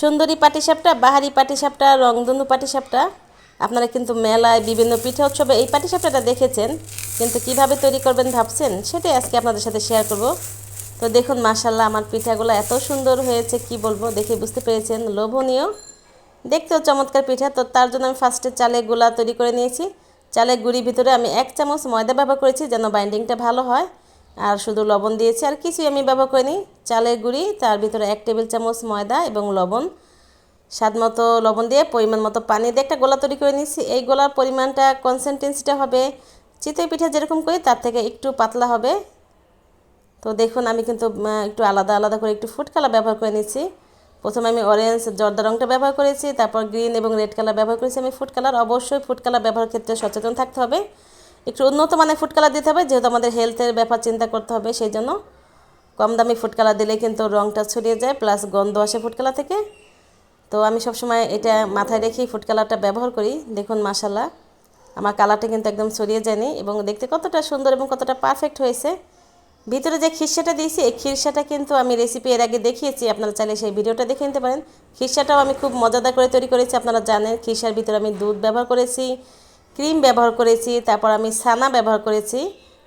সুন্দরী পাটিসাপটা, বাহারি পাটিসাপটা, রংধনু পাটিসাপটা। আপনারা কিন্তু মেলায় বিভিন্ন পিঠা উৎসবে এই পাটিসাপটাটা দেখেছেন। কিন্তু কীভাবে তৈরি করবেন ভাবছেন, সেটাই আজকে আপনাদের সাথে শেয়ার করব। তো দেখুন মাশাল্লাহ আমার পিঠাগুলো এত সুন্দর হয়েছে, কি বলব, দেখে বুঝতে পেরেছেন, লোভনীয়। দেখতেও চমৎকার পিঠা। তো তার জন্য আমি ফার্স্টে চালেরগুলা তৈরি করে নিয়েছি। চালের গুঁড়ির ভিতরে আমি এক চামচ ময়দা ব্যবহার করেছি, যেন বাইন্ডিংটা ভালো হয়। আর শুধু লবণ দিয়েছি, আর কিছুই আমি ব্যবহার করিনি। চালের গুঁড়ি, তার ভিতরে এক টেবিল চামচ ময়দা এবং লবণ। স্বাদ মতো লবণ দিয়ে পরিমাণ মতো পানি দিয়ে একটা গোলা তৈরি করে নিয়েছি। এই গোলার পরিমাণটা কনসেন্টেন্সিটা হবে। চিতই পিঠা যেরকম করি, তার থেকে একটু পাতলা হবে। তো দেখুন, আমি কিন্তু একটু আলাদা আলাদা করে একটু ফুড কালার ব্যবহার করে নিয়েছি। প্রথমে আমি অরেঞ্জ জর্দা রঙটা ব্যবহার করেছি, তারপর গ্রিন এবং রেড কালার ব্যবহার করেছি আমি ফুড কালার অবশ্যই ফুড কালার ব্যবহার ক্ষেত্রে সচেতন থাকতে হবে। একটু উন্নত মানের ফুড কালার দিতে হবে, যেহেতু আমাদের হেলথের ব্যাপার চিন্তা করতে হবে, সেই জন্য কম দামি ফুড কালার দিলে কিন্তু রঙটা ছড়িয়ে যায় প্লাস গন্ধ আসে ফুড কালার থেকে। তো আমি সবসময় এটা মাথায় রেখেই ফুড কালারটা ব্যবহার করি, দেখুন মাসাল্লাহ আমার কালারটা কিন্তু একদম ছড়িয়ে যায়নি এবং দেখতে কতটা সুন্দর এবং কতটা পারফেক্ট হয়েছে। ভিতরে যে খিরসাটা দিয়েছি, এই খিরসাটা কিন্তু আমি রেসিপি এর আগে দেখিয়েছি, আপনারা চাইলে সেই ভিডিওটা দেখে নিতে পারেন। খিরসাটাও আমি খুব মজাদার করে তৈরি করেছি, আপনারা জানেন খিরসার ভিতরে আমি দুধ ব্যবহার করেছি ক্রিম ব্যবহার করেছি, তারপর আমি ছানা ব্যবহার করেছি।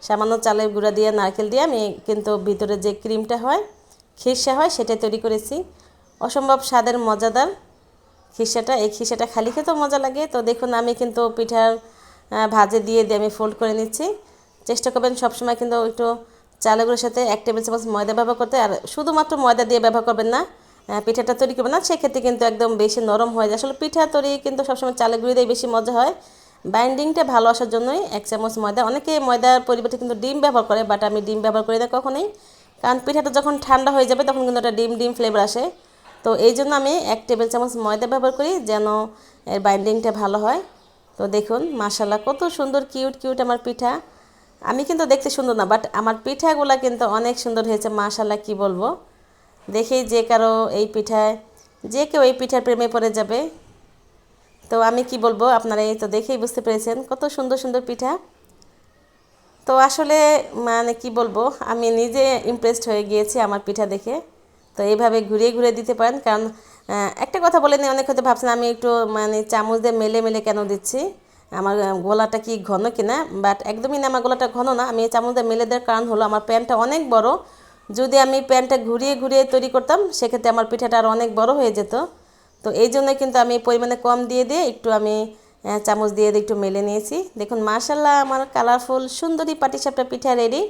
সামান্য চালের গুঁড়া দিয়ে, নারকেল দিয়ে আমি কিন্তু ভিতরে যে ক্রিমটা হয়, খিরসা হয় সেটা তৈরি করেছি। অসম্ভব স্বাদের, মজাদার খিসাটা এই খিসাটা খালি খেতেও মজা লাগে। তো দেখুন, আমি কিন্তু পিঠার ভাজে দিয়ে দিয়ে আমি ফোল্ড করে নিচ্ছি। চেষ্টা করবেন সবসময় কিন্তু একটু চালেগুলোর সাথে এক টেবিল চামচ ময়দা ব্যবহার করতে। আর শুধুমাত্র ময়দা দিয়ে ব্যবহার করবেন না পিঠাটা তৈরি করবেন না। সেক্ষেত্রে কিন্তু একদম বেশি নরম হয়ে যায়। আসলে পিঠা তৈরি কিন্তু সবসময় চালের গুঁড়ি দিয়ে বেশি মজা হয়। বাইন্ডিংটা ভালো আসার জন্যই এক চামচ ময়দা। অনেকে ময়দার পরিবর্তে কিন্তু ডিম ব্যবহার করে বাট আমি ডিম ব্যবহার করি না কখনোই। কারণ পিঠাটা যখন ঠান্ডা হয়ে যাবে, তখন কিন্তু একটা ডিম ডিম ফ্লেভার আসে। তো এই জন্য আমি এক টেবিল চামচ ময়দা ব্যবহার করি যেন এর বাইন্ডিংটা ভালো হয়। তো দেখুন মাসাল্লাহ কত সুন্দর কিউট কিউট আমার পিঠা। আমি কিন্তু দেখতে সুন্দর না বাট আমার পিঠাগুলো কিন্তু অনেক সুন্দর হয়েছে মাশাল্লাহ কি বলব? দেখেই যে কারও এই পিঠায়, যে কেউ এই পিঠার প্রেমে পড়ে যাবে। তো আমি কি বলব, আপনারা এই তো দেখেই বুঝতে পেরেছেন কত সুন্দর সুন্দর পিঠা। তো আসলে মানে কি বলব, আমি নিজে ইমপ্রেসড হয়ে গিয়েছি আমার পিঠা দেখে। তো এইভাবে ঘুরিয়ে ঘুরিয়ে দিতে পারেন, কারণ একটা কথা বলে নিয়ে অনেক হয়তো ভাবছেন আমি একটু মানে চামচ দিয়ে মেলে মেলে কেন দিচ্ছি? আমার গোলাটা কি ঘন কিনা? বাট একদমই না, আমার গোলাটা ঘন না। আমি চামচ দিয়ে মেলে দেওয়ার কারণ হলো আমার প্যানটা অনেক বড়। যদি আমি প্যানটা ঘুরিয়ে ঘুরিয়ে তৈরি করতাম, সেক্ষেত্রে আমার পিঠাটা আরও অনেক বড় হয়ে যেত। তো এই জন্য কিন্তু আমি পরিমাণে কম দিয়ে দিয়ে একটু আমি চামচ দিয়ে দিয়ে একটু মেলে নিয়েছি। দেখুন মাশাল্লাহ আমার কালারফুল সুন্দরী পাটিসাপটা পিঠা রেডি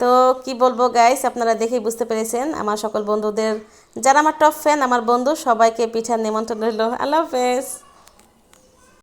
তো কি বলব গাইস আপনারা দেখেই বুঝতে পেরেছেন, আমার সকল বন্ধুদের, যারা আমার টপ ফ্যান আমার বন্ধু, সবাইকে পিঠার নিমন্ত্রণ রইল। আল্লাহ হাফেজ।